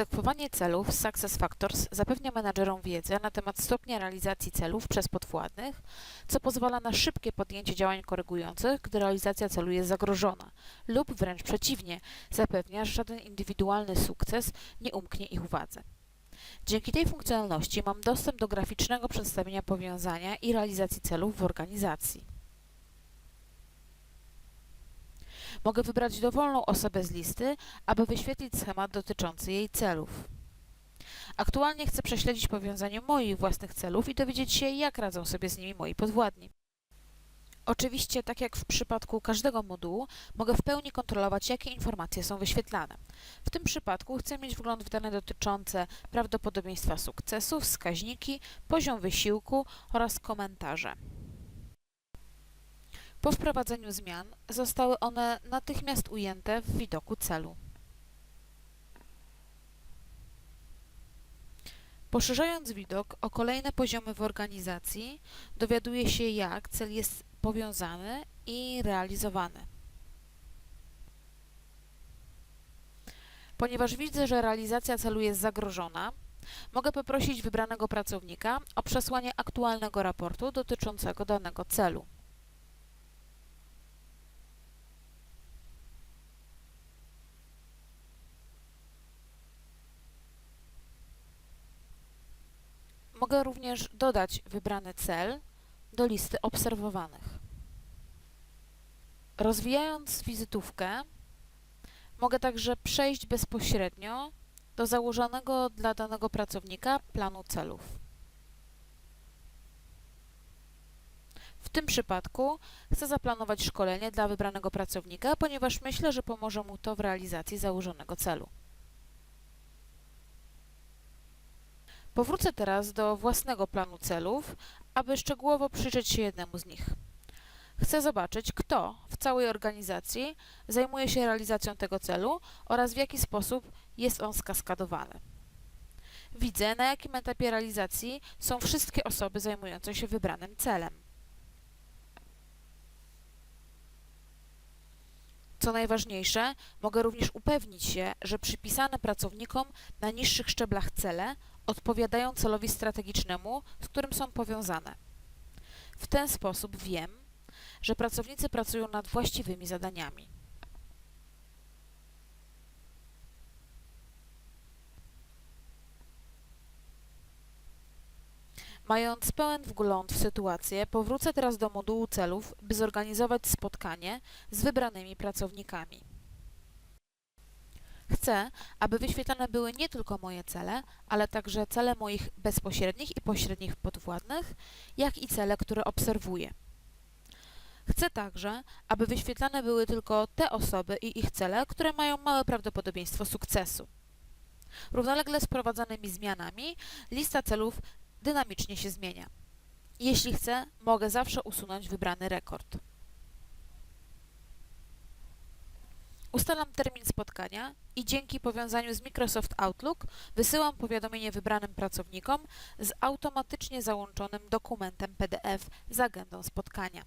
Egzekwowanie celów z SuccessFactors zapewnia menadżerom wiedzę na temat stopnia realizacji celów przez podwładnych, co pozwala na szybkie podjęcie działań korygujących, gdy realizacja celu jest zagrożona, lub wręcz przeciwnie, zapewnia, że żaden indywidualny sukces nie umknie ich uwadze. Dzięki tej funkcjonalności mam dostęp do graficznego przedstawienia powiązania i realizacji celów w organizacji. Mogę wybrać dowolną osobę z listy, aby wyświetlić schemat dotyczący jej celów. Aktualnie chcę prześledzić powiązanie moich własnych celów i dowiedzieć się, jak radzą sobie z nimi moi podwładni. Oczywiście, tak jak w przypadku każdego modułu, mogę w pełni kontrolować, jakie informacje są wyświetlane. W tym przypadku chcę mieć wgląd w dane dotyczące prawdopodobieństwa sukcesu, wskaźniki, poziom wysiłku oraz komentarze. Po wprowadzeniu zmian zostały one natychmiast ujęte w widoku celu. Poszerzając widok o kolejne poziomy w organizacji, dowiaduję się, jak cel jest powiązany i realizowany. Ponieważ widzę, że realizacja celu jest zagrożona, mogę poprosić wybranego pracownika o przesłanie aktualnego raportu dotyczącego danego celu. Mogę również dodać wybrany cel do listy obserwowanych. Rozwijając wizytówkę, mogę także przejść bezpośrednio do założonego dla danego pracownika planu celów. W tym przypadku chcę zaplanować szkolenie dla wybranego pracownika, ponieważ myślę, że pomoże mu to w realizacji założonego celu. Powrócę teraz do własnego planu celów, aby szczegółowo przyjrzeć się jednemu z nich. Chcę zobaczyć, kto w całej organizacji zajmuje się realizacją tego celu oraz w jaki sposób jest on skaskadowany. Widzę, na jakim etapie realizacji są wszystkie osoby zajmujące się wybranym celem. Co najważniejsze, mogę również upewnić się, że przypisane pracownikom na niższych szczeblach cele odpowiadają celowi strategicznemu, z którym są powiązane. W ten sposób wiem, że pracownicy pracują nad właściwymi zadaniami. Mając pełen wgląd w sytuację, powrócę teraz do modułu celów, by zorganizować spotkanie z wybranymi pracownikami. Chcę, aby wyświetlane były nie tylko moje cele, ale także cele moich bezpośrednich i pośrednich podwładnych, jak i cele, które obserwuję. Chcę także, aby wyświetlane były tylko te osoby i ich cele, które mają małe prawdopodobieństwo sukcesu. Równolegle z wprowadzanymi zmianami lista celów dynamicznie się zmienia. Jeśli chcę, mogę zawsze usunąć wybrany rekord. Ustalam termin spotkania i dzięki powiązaniu z Microsoft Outlook wysyłam powiadomienie wybranym pracownikom z automatycznie załączonym dokumentem PDF z agendą spotkania.